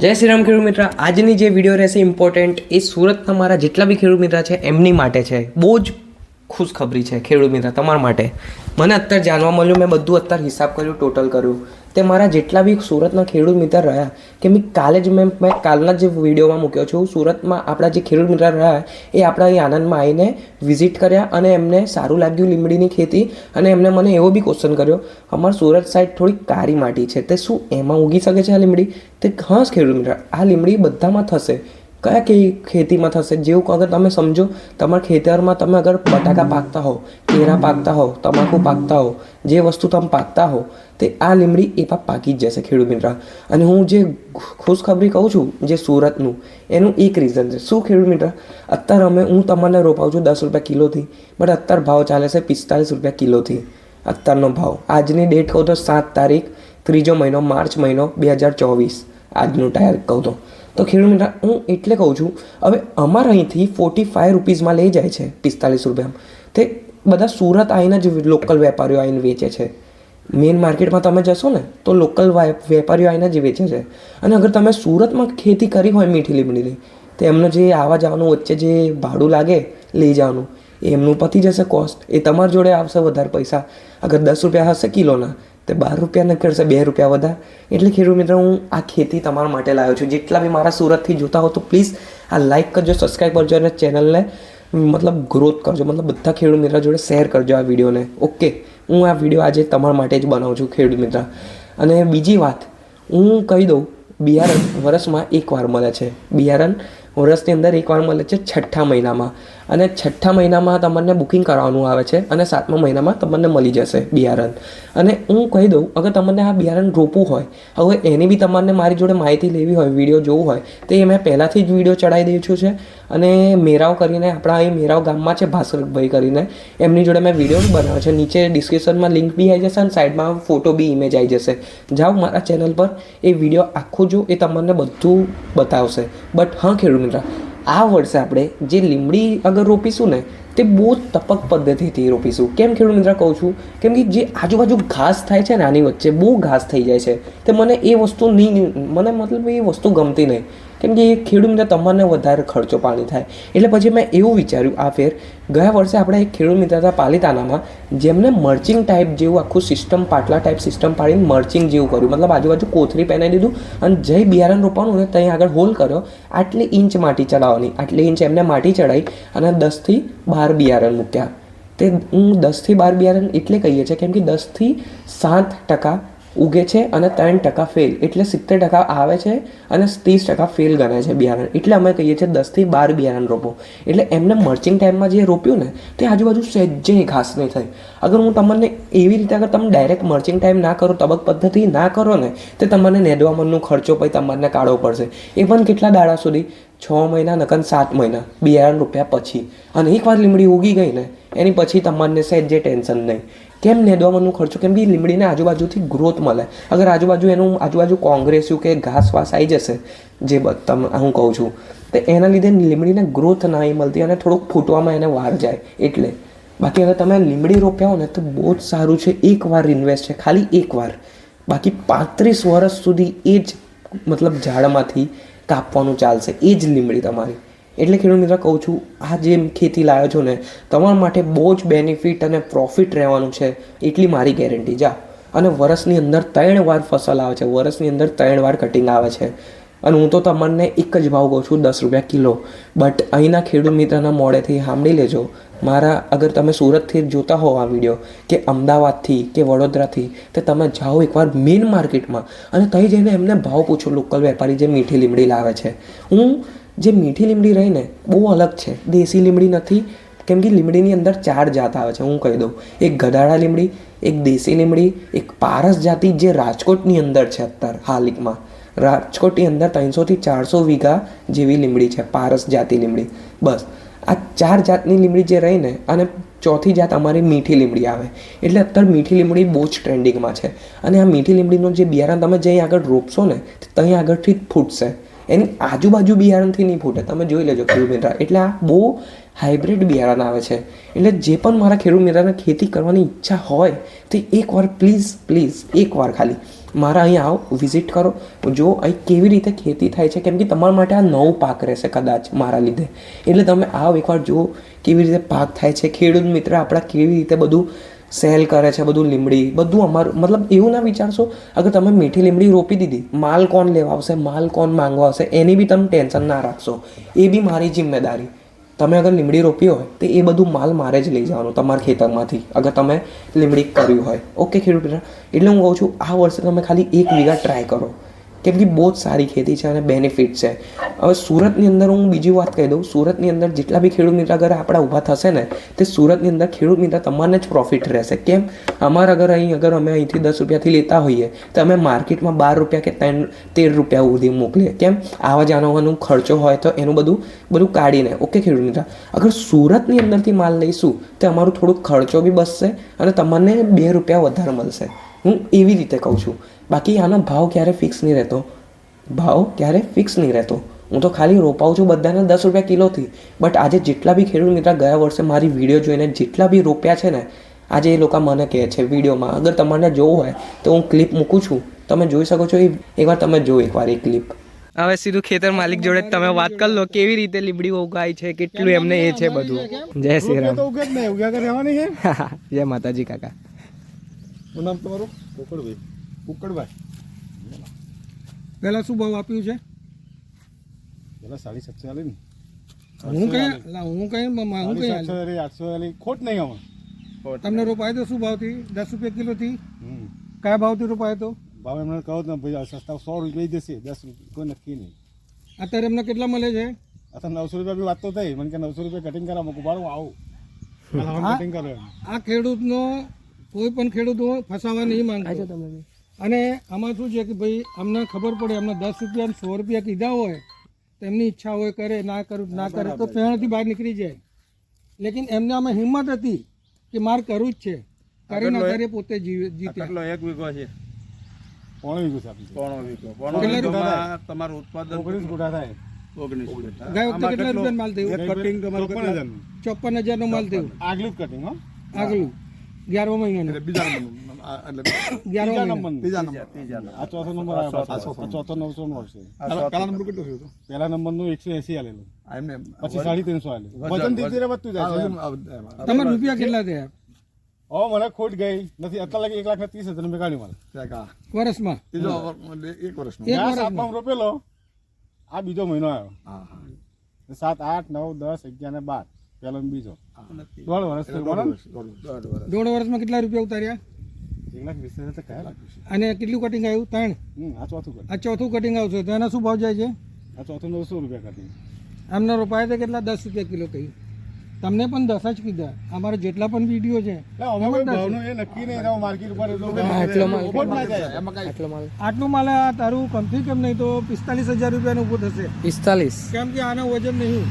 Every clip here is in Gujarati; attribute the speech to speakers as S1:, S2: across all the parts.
S1: જય શ્રી રામ ખેડૂત મિત્ર. આજની જે વીડિયો રહેશે ઇમ્પોર્ટન્ટ એ સુરતના મારા જેટલા બી ખેડૂત મિત્ર છે, એમની માટે છે. બહુ જ ખુશખબરી છે ખેડૂત મિત્ર તમારા માટે. મને અત્યારે જાણવા મળ્યું, મેં બધું અત્યારે હિસાબ કર્યું ટોટલ કર્યું. તે મારા જેટલા બી સુરતના ખેડૂત મિત્ર રહ્યા કે મેં કાલે જ મેં મેં કાલના જે વિડીયોમાં મૂક્યો છું, સુરતમાં આપણા જે ખેડૂત મિત્ર રહ્યા એ આપણા અહીં આનંદમાં આવીને વિઝિટ કર્યા અને એમને સારું લાગ્યું લીમડીની ખેતી અને એમને મને એવો બી ક્વેશ્ચન કર્યો, અમારા સુરત સાઈડ થોડી કાળી માટી છે, તે શું એમાં ઉગી શકે છે આ લીમડી તે હા ખેડૂત મિત્ર, આ લીમડી બધામાં થશે. કયા કઈ ખેતીમાં થશે? જેવું અગર તમે સમજો. તમારા ખેતરમાં તમે અગર બટાકા પાકતા હો કેરા પાકતા હો તમાકુ પાકતા હો જે વસ્તુ તમે પાકતા હો તે આ લીમડી એ પણ પાકી જ જશે ખેડૂત મિત્ર. અને હું જે ખુશખબરી કહું છું, જે સુરતનું, એનું એક રીઝન છે. શું ખેડૂત મિત્ર? અત્યારે અમે, હું તમને રોપાવું છું દસ રૂપિયા કિલોથી બટ અત્યારે ભાવ ચાલે છે પિસ્તાલીસ રૂપિયા કિલોથી. અત્યારનો ભાવ. આજની ડેટ કહું તો સાત તારીખ, ત્રીજો મહિનો, માર્ચ મહિનો, બે હજાર ચોવીસ. આજનું ટાયર કહું તો. તો ખેડૂત મિત્ર, હું એટલે કહું છું, હવે અમારા અહીંથી ફોર્ટી ફાઇવ રૂપીઝમાં લઈ જાય છે પિસ્તાલીસ રૂપિયામાં તે બધા સુરત આવીને જ લોકલ વેપારીઓ આવીને વેચે છે. મેઇન માર્કેટમાં તમે જશો ને, તો લોકલ વેપારીઓ આવીને જ વેચે છે. અને અગર તમે સુરતમાં ખેતી કરી હોય મીઠી લીમડીની, તો એમનું જે આવવા જવાનું વચ્ચે જે ભાડું લાગે, લઈ જવાનું. એમનું પતી જશે કોસ્ટ એ તમારી જોડે આવશે વધારે પૈસા. અગર દસ રૂપિયા હશે કિલોના તે બાર રૂપિયા કરશે બે રૂપિયા વધારે. એટલે ખેડૂત મિત્ર, હું આ ખેતી તમારા માટે લાવ્યો છું. જેટલા બી મારા સુરતથી જોતા હો તો પ્લીઝ આ લાઇક કરજો સબસ્ક્રાઈબ કરજો અને ચેનલને મતલબ ગ્રોથ કરજો. મતલબ બધા ખેડૂત મિત્રો જોડે શેર કરજો આ વિડીયોને. ઓકે હું આ વીડિયો આજે તમારા માટે જ બનાવું છું ખેડૂત મિત્ર. અને બીજી વાત, હું કહી દઉં, બિયારણ વર્ષમાં એકવાર મળે છે. બિયારણ વર્ષની અંદર એકવાર મળે છે છઠ્ઠા મહિનામાં. અને છઠ્ઠા મહિનામાં તમને બુકિંગ કરાવવાનું આવે છે અને સાતમા મહિનામાં તમને મળી જશે બિયારણ. અને હું કહી દઉં, અગર તમને આ બિયારણ રોપવું હોય, હવે એની બી તમારે મારી જોડે માહિતી લેવી હોય, વીડિયો જોવું હોય, તો એ મેં પહેલાંથી જ વીડિયો ચડાવી દઉં છે અને મેરાવ કરીને, આપણા અહીં મેરાવ ગામમાં છે ભાસ્કરભાઈ કરીને, એમની જોડે મેં વીડિયો બનાવ્યો છે. નીચે ડિસ્ક્રિપ્શનમાં લિંક બી આવી જશે અને સાઈડમાં ફોટો બી ઇમેજ આવી જશે. જાઓ મારા ચેનલ પર એ વીડિયો આખું જો એ તમને બધું બતાવશે. બટ હા ખેડૂત મિત્ર આ વર્ષે આપણે જે લીમડી અગર રોપીશું ને, તે બહુ તપક પદ્ધતિથી રોપીશું. કેમ ખેડૂત મિત્ર કહું છું? કેમ કે જે આજુબાજુ ઘાસ થાય છે ને, આની વચ્ચે બહુ ઘાસ થઈ જાય છે. તે મને એ વસ્તુ નહીં, મને મતલબ એ વસ્તુ ગમતી નહીં. કેમ કે એ ખેડૂત તમને વધારે ખર્ચો પાણી થાય. એટલે પછી મેં એવું વિચાર્યું, આ ફેર ગયા વર્ષે આપણે એક ખેડૂત મિત્ર હતા પાલિતાનામાં જેમને મર્ચિંગ ટાઈપ જેવું આખું સિસ્ટમ પાટલા ટાઈપ સિસ્ટમ પાડીને મર્ચિંગ જેવું કર્યું. મતલબ આજુબાજુ કોથરી પહેરાવી દીધું અને જય બિયારણ રોપવાનું ને ત્યાં આગળ હોલ કર્યો. આટલી ઇંચ માટી ચડાવવાની, આટલી ઇંચ એમને માટી ચડાવી અને દસથી બાર બિયારણ મૂક્યા. તે હું દસથી બાર બિયારણ એટલે કહીએ છીએ, કેમ કે દસથી સાત ટકા ઉગે છે અને ત્રણ ટકા ફેલ એટલે સિત્તેર ટકા આવે છે અને ત્રીસ ટકા ફેલ ગણાય છે બિયારણ. એટલે અમે કહીએ છીએ દસથી બાર બિયારણ રોપો. એટલે એમને મર્ચિંગ ટાઈમમાં જે રોપ્યું ને, તે આજુબાજુ સહેજે ઘાસ નહીં થઈ અગર હું તમને એવી રીતે અગર તમે ડાયરેક્ટ મર્ચિંગ ટાઈમ ના કરો, તબક પદ્ધતિ ના કરો ને, તો તમને નેદવામણનો ખર્ચો પછી તમારે કાઢવો પડશે. એ પણ કેટલા દાડા સુધી છ મહિના નકન સાત મહિના બિયારણ રૂપિયા પછી. અને એકવાર લીમડી ઉગી ગઈ ને, એની પછી તમારને સહેજ જે ટેન્શન નહીં. કેમ નેદવામાંનો ખર્ચો? કેમ કે લીમડીને આજુબાજુથી ગ્રોથ મળે. અગર આજુબાજુ એનું, આજુબાજુ કોંગ્રેસ્યું કે ઘાસ વાસ આવી જશે, જે તમે, હું કહું છું, તો એના લીધે લીમડીને ગ્રોથ નહીં મળતી અને થોડુંક ફૂટવામાં એને વાર જાય. એટલે, બાકી અગર તમે લીમડી રોપ્યા હો ને, તો બહુ જ સારું છે એકવાર ઇન્વેસ્ટ છે, ખાલી એકવાર બાકી પાંત્રીસ વર્ષ સુધી એ જ, મતલબ ઝાડમાંથી કાપવાનું ચાલશે. એ જ લીમડી તમારી. એટલે ખેડૂત મિત્ર કહું છું, આ જે ખેતી લાવ્યો છો ને, તમારા માટે બહુ જ બેનિફિટ અને પ્રોફિટ રહેવાનું છે, એટલી મારી ગેરંટી જા. અને વરસની અંદર ત્રણ વાર ફસલ આવે છે, વરસની અંદર ત્રણ વાર કટિંગ આવે છે. અને હું તો તમને એક જ ભાવ કહું છું, દસ રૂપિયા કિલો. બટ અહીંના ખેડૂત મિત્રના મોડેથી સાંભળી લેજો મારા અગર તમે સુરતથી જોતા હો આ વીડિયો કે અમદાવાદથી કે વડોદરાથી, તો તમે જાઓ એકવાર મેઇન માર્કેટમાં અને ત્યાં જઈને એમને ભાવ પૂછો લોકલ વેપારી જે મીઠી લીમડી લાવે છે. હું જે મીઠી લીમડી રહીને બહુ અલગ છે. દેશી લીમડી નથી, કેમ કે લીમડીની અંદર ચાર જાત આવે છે, હું કહી દઉં. એક ગધાડા લીમડી, એક દેશી લીમડી, એક પારસ જાતિ જે રાજકોટની અંદર છે અત્યારે હાલિકમાં રાજકોટની અંદર ત્રણસોથી ચારસો વીઘા જેવી લીમડી છે, પારસ જાતિ લીમડી. બસ. આ ચાર જાતની લીમડી જે રહીને અને ચોથી જાત અમારી મીઠી લીમડી આવે. એટલે અત્યારે મીઠી લીમડી બહુ જ ટ્રેન્ડિંગમાં છે. અને આ મીઠી લીમડીનું જે બિયારણ તમે જ્યાં આગળ રોપશો ને, ત્યાં આગળથી જ ફૂટશે. એની આજુબાજુ બિયારણથી નહીં ફૂટે. તમે જોઈ લેજો ખેડૂત એટલે આ બહુ હાઇબ્રિડ બિયારણ આવે છે. એટલે જે પણ મારા ખેડૂત મિત્રને ખેતી કરવાની ઈચ્છા હોય, તે એકવાર પ્લીઝ પ્લીઝ, એકવાર ખાલી મારા અહીં આવો, વિઝિટ કરો. જો અહીં કેવી રીતે ખેતી થાય છે, કેમ કે તમારા માટે આ નવું પાક રહેશે કદાચ મારા લીધે. એટલે તમે આવો એકવાર જુઓ કેવી રીતે પાક થાય છે. ખેડૂત મિત્ર આપણા કેવી રીતે બધું સેલ કરે છે, બધું લીમડી બધું અમારું, મતલબ એવું ના વિચારશો, અગર તમે મીઠી લીમડી રોપી દીધી, માલ કોણ લેવા આવશે, માલ કોણ માંગવા આવશે, એની બી તમે ટેન્શન ના રાખશો. એ બી મારી જિમ્મેદારી. તમે અગર લીમડી રોપી હોય, તો એ બધું માલ મારે જ લઈ જવાનું તમારા ખેતરમાંથી, અગર તમે લીમડી કર્યું હોય. ઓકે ખેડૂત એટલે હું કહું છું, આ વર્ષે તમે ખાલી એક વીઘા ટ્રાય કરો. કેમ કે બહુ જ સારી ખેતી છે અને બેનિફિટ છે. હવે સુરતની અંદર હું બીજી વાત કહી દઉં, સુરતની અંદર જેટલા બી ખેડૂત મિત્ર અગર આપણા ઊભા થશે ને, તે સુરતની અંદર ખેડૂત મિત્ર તમારને જ પ્રોફિટ રહેશે. કેમ? અમારે અગર અહીં, અગર અમે અહીંથી દસ રૂપિયાથી લેતા હોઈએ, તો અમે માર્કેટમાં બાર રૂપિયા કે ત્રણ, તેર રૂપિયા સુધી મોકલીએ. કેમ? આવા જાણવાનો ખર્ચો હોય તો એનું બધું બધું કાઢીને. ઓકે ખેડૂત મિત્ર? અગર સુરતની અંદરથી માલ લઈશું, તો અમારું થોડુંક ખર્ચો બી બચશે અને તમને બે રૂપિયા વધારે મળશે. હું એવી રીતે કહું છું. બાકી આનો ભાવ ક્યારે ફિક્સ નહીં રહેતો. ભાવ ક્યારે ફિક્સ નહીં રહેતો. હું તો ખાલી રોપાવું છું બધાને દસ રૂપિયા કિલોથી. બટ આજે જેટલા બી ખેડૂત મિત્ર ગયા વર્ષે મારી વીડિયો જોઈને જેટલા બી રોપ્યા છે ને આજે એ લોકો મને કહે છે વિડીયોમાં અગર તમારે જોવું હોય તો હું ક્લિપ મૂકું છું. તમે જોઈ શકો છો એ એકવાર તમે જો એકવાર એ ક્લિપ હવે સીધું ખેતર માલિક જોડે તમે વાત કરી લો કેવી રીતે લીમડી ઉગાય છે કેટલું એમને એ છે બધું. જય શ્રી રામ.
S2: તો ઉગે ઉગ્યા કરે છે?
S1: જય માતાજી કાકા.
S2: નામ તમારું? કુકડભાઈ પહેલા શું ભાવ આપ્યું છે? પેલા સાડી સાતસો આલી ને. હું કઈ હું કઈ હું કઈ
S3: આઠસો આલી ખોટ નહીં આવે
S2: તમને રોપાય તો શું ભાવથી? દસ રૂપિયા કિલોથી. કયા ભાવથી રોપાય તો?
S3: ભાવ એમને કહો ને ભાઈ સસ્તા સો રૂપિયા જશે. દસ રૂપિયા કોઈ નક્કી નહીં.
S2: અત્યારે એમને કેટલા મળે છે?
S3: અત્યારે નવસો રૂપિયા બી વાત તો થઈ. મને કે નવસો રૂપિયા કટિંગ કરા મૂકું બારું આવું. કટિંગ કરો
S2: આ ખેડૂતનો કોઈ પણ ખેડૂતો ફસાવા નહીં માંગતો. અને આમાં શું છે કે ભાઈ અમને ખબર પડે અમને દસ રૂપિયા સો રૂપિયા કીધા હોય તો એમની ઈચ્છા હોય કરે ના કરું ના કરે તો પેણથી બહાર નીકળી જાય. લેકિન એમને આમાં હિંમત હતી કે માર કરવું જ છે. કરીને અત્યારે પોતે
S4: કેટલો એક વીઘો છે?
S3: પોણો વીઘું છે આપણી
S4: પોણો વીઘો. પોણો
S2: કેટલા
S4: વીઘોમાં તમારું ઉત્પાદન
S3: ઓગણીસ ગુઠા થાય.
S4: ઓગણીસ
S2: ગયા વખતે કેટલા રૂપિયાનું માલ થયું?
S4: કટિંગ
S3: ચોપન
S2: હજાર નો માલ થયું.
S3: આગલું કટિંગ
S2: આગલું. ગ્યારમા મહિનાનું.
S4: બીજા એટલે
S3: ત્રીજા
S2: મહિના.
S3: નંબરનું.
S4: ત્રીજા નંબર ત્રીજા નંબર.
S3: આ ચોથો નંબર આવ્યો આ ચોથો નવસો નો આવશે.
S4: પેલા નંબર કેટલો થયો હતો
S3: પહેલા નંબરનું એકસો એસી આલેલું. પછી સાડી ત્રણસો આલેલું વજન ધીરે ધીરે વધતું જાય
S2: રૂપિયા કેટલા થયા?
S3: હવે મને ખોટ ગઈ. નથી અત્યારે લાગે એક લાખ ને ત્રીસ હજાર મેં કાઢ્યું
S2: વર્ષમાં?
S4: એક
S2: વર્ષમાં
S3: આપવામાં રોપેલો આ બીજો મહિનો આવ્યો.
S4: હા હા.
S3: સાત આઠ નવ દસ અગિયાર ને બાર. પેલો બીજો. દોઢ વર્ષ.
S4: દોઢ
S2: વર્ષમાં કેટલા રૂપિયા ઉતાર્યા?
S3: એક લાખ વીસ હજાર કયા લાગ્યું
S2: અને કેટલું કટિંગ આવ્યું? ત્રણ?
S3: આ ચોથું કર
S2: આ ચોથું કટિંગ આવશે. તો એના શું ભાવ જાય છે?
S3: આ ચોથું નવસો રૂપિયા કટિંગ
S2: આમને રોપાયા તો કેટલા? દસ રૂપિયા કિલો કહ્યું તમને પણ દસ જ કીધા. અમારા જેટલા પણ વીડિયો છે
S1: આટલો માલ.
S3: ખોટ ના જાય.
S1: આટલો માલ.
S2: આટલું માલ આ તારું કમથી કેમ નહીં? તો પિસ્તાલીસ હજાર રૂપિયાનું ઊભું થશે.
S1: પિસ્તાલીસ.
S2: કેમ કે આનો વજન નહીં.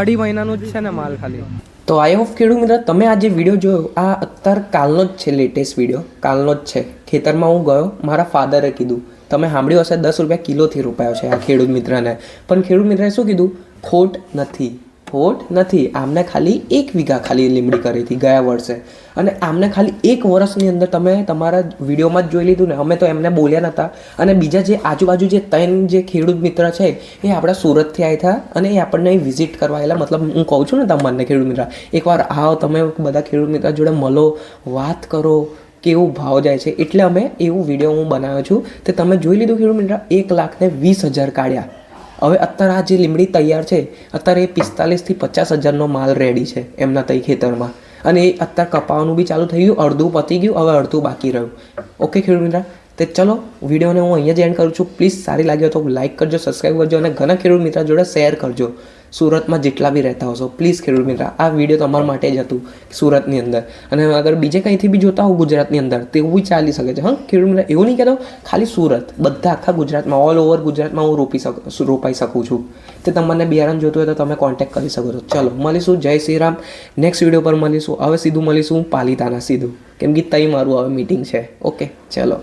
S1: અઢી મહિનાનું જ છે ને માલ ખાલી. તો આઈ હોપ ખેડૂત મિત્ર, તમે આ જે વીડિયો જોયો, આ અત્યારે કાલનો જ છે લેટેસ્ટ વીડિયો કાલનો જ છે. ખેતરમાં હું ગયો, મારા ફાધરે કીધું, તમે સાંભળ્યું હશે, દસ રૂપિયા કિલોથી રોપાયો છે આ ખેડૂત મિત્રને. પણ ખેડૂત મિત્રએ શું કીધું? ખોટ નથી. ખોટ નથી, આમને ખાલી એક વીઘા ખાલી લીમડી કરી હતી ગયા વર્ષે. અને આમને ખાલી એક વર્ષની અંદર તમે તમારા વિડીયોમાં જ જોઈ લીધું ને, અમે તો એમને બોલ્યા નહોતા અને બીજા જે આજુબાજુ જે ત્રણ જે ખેડૂત મિત્ર છે, એ આપણા સુરતથી આવ્યા હતા અને એ આપણને વિઝિટ કરવા આવેલા મતલબ હું કહું છું ને તમને ખેડૂત મિત્ર, એકવાર આવો, તમે બધા ખેડૂત મિત્ર જોડે મળો, વાત કરો, કેવું ભાવ જાય છે. એટલે અમે એવું વીડિયો હું બનાવ્યો છું. તે તમે જોઈ લીધું ખેડૂત મિત્ર, એક લાખને વીસ હજાર કાઢ્યા. હવે અત્યારે આ જે લીમડી તૈયાર છે, અત્યારે એ પિસ્તાલીસથી પચાસ હજારનો માલ રેડી છે એમના તઈ ખેતરમાં. અને એ અત્યારે કપાવાનું બી ચાલુ થઈ ગયું, અડધું પતી ગયું, હવે અડધું બાકી રહ્યું. ઓકે ખેડૂત મિત્ર? તે ચલો, વિડીયોને હું અહીંયા જ એન્ડ કરું છું. પ્લીઝ સારી લાગ્યો તો લાઇક કરજો સબસ્ક્રાઈબ કરજો અને ઘણા ખેડૂત મિત્ર જોડે શેર કરજો. સુરતમાં જેટલા બી રહેતા હશો પ્લીઝ ખેડૂત મિત્ર, આ વીડિયો તમારા માટે જ હતું સુરતની અંદર. અને અગર બીજે કંઈથી બી જોતા હો ગુજરાતની અંદર, તેવું ચાલી શકે છે. હા, ખેડૂત મિત્ર, એવું નહીં કહેતો, ખાલી સુરત, બધા આખા ગુજરાતમાં ઓલ ઓવર ગુજરાતમાં હું રોપી શકું રોપાઈ શકું છું. તે તમને બિયારણ જોતું હોય તો તમે કોન્ટેક્ટ કરી શકો છો. ચલો, મળીશું. જય શ્રી રામ. નેક્સ્ટ વીડિયો પર મળીશું. હવે સીધું મળીશું પાલિતાના સીધું. કેમ કે તઈ મારું હવે મીટિંગ છે. ઓકે ચલો.